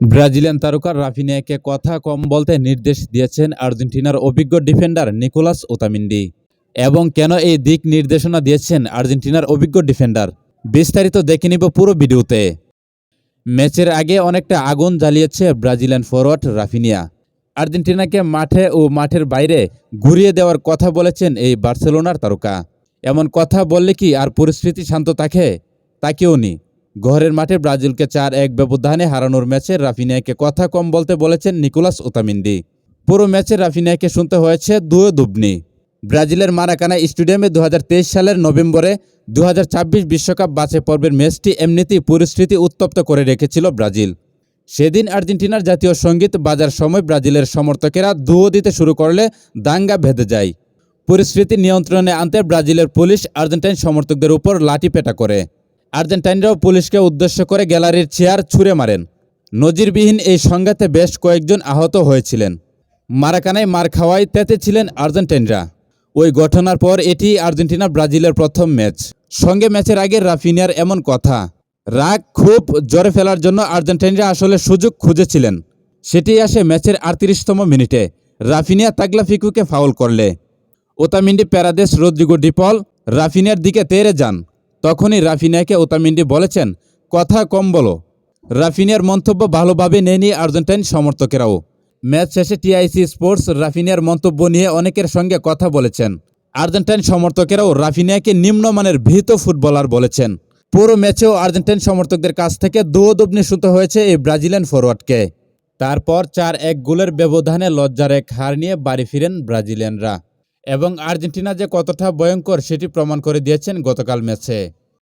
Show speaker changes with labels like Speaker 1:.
Speaker 1: Brazilian তারকা রাফিনিয়াকে কথা কম বলতে নির্দেশ দিয়েছেন আর্জেন্টিনার অভিজ্ঞ ডিফেন্ডার নিকোলাস ওতামিন্ডি। এবং কেন এই দিক নির্দেশনা দিয়েছেন আর্জেন্টিনার অভিজ্ঞ ডিফেন্ডার? বিস্তারিত দেখে নিব পুরো ভিডিওতে। ম্যাচের আগে অনেকটা আগুন জ্বালিয়েছে ব্রাজিলিয়ান ফরওয়ার্ড রাফিনিয়া। আর্জেন্টিনাকে মাঠে ও মাঠের বাইরে ঘুরিয়ে দেওয়ার কথা বলেছেন এই বার্সেলোনার তারকা। এমন কথা বললে কি আর পরিস্থিতি শান্ত থাকে? তাকেও নি ঘরের মাঠে ব্রাজিলকে চার এক ব্যবধানে হারানোর ম্যাচে রাফিনিয়াকে কথা কম বলতে বলেছেন নিকোলাস ওতামিন্দি পুরো ম্যাচে রাফিনিয়াকে শুনতে হয়েছে দুয়ো দুবনি। ব্রাজিলের মারাকানা স্টেডিয়ামে দু হাজার তেইশ সালের নভেম্বরে দু বিশ্বকাপ বাছাই পর্বের ম্যাচটি এমনিতেই পরিস্থিতি উত্তপ্ত করে রেখেছিল ব্রাজিল। সেদিন আর্জেন্টিনার জাতীয় সংগীত বাজার সময় ব্রাজিলের সমর্থকেরা দুয়ো দিতে শুরু করলে দাঙ্গা বেঁধে যায়। পরিস্থিতি নিয়ন্ত্রণে আনতে ব্রাজিলের পুলিশ আর্জেন্টাইন সমর্থকদের উপর লাঠিপেটা করে। আর্জেন্টাইনরাও পুলিশকে উদ্দেশ্য করে গ্যালারির চেয়ার ছুঁড়ে মারেন। নজিরবিহীন এই সংঘাতে বেশ কয়েকজন আহত হয়েছিলেন। মারাকানায় মার খাওয়ায় তেতে ছিলেন আর্জেন্টাইনরা। ওই ঘটনার পর এটি আর্জেন্টিনা ব্রাজিলের প্রথম ম্যাচ। সঙ্গে ম্যাচের আগে রাফিনিয়ার এমন কথা, রাগ খুব জোরে ফেলার জন্য আর্জেন্টাইনরা আসলে সুযোগ খুঁজেছিলেন। সেটি আসে ম্যাচের আটত্রিশতম মিনিটে। রাফিনিয়া তাগলাফিকুকে ফাউল করলে। ওতামিন্ডি প্যারাদেশ রদ্রিগো ডিপল, রাফিনিয়ার দিকে তেরে যান। তখনই রাফিনিয়াকে ওতামিন্ডি বলেছেন, কথা কম বলো। রাফিনিয়ার মন্তব্য ভালোভাবে নেয়নি আর্জেন্টাইন সমর্থকেরাও। ম্যাচ শেষে টিআইসি স্পোর্টস রাফিনিয়ার মন্তব্য নিয়ে অনেকের সঙ্গে কথা বলেছেন। আর্জেন্টাইন সমর্থকেরাও রাফিনিয়াকে নিম্নমানের ভীত ফুটবলার বলেছেন। পুরো ম্যাচেও আর্জেন্টাইন সমর্থকদের কাছ থেকে দোদবনি শুতে হয়েছে এই ব্রাজিলিয়ান ফরওয়ার্ডকে তারপর চার এক গোলের ব্যবধানে লজ্জার এক হার নিয়ে বাড়ি ফিরেন ব্রাজিলিয়ানরা। এবং আর্জেন্টিনা যে কতটা ভয়ঙ্কর সেটি প্রমাণ করে দিয়েছেন গতকাল ম্যাচে।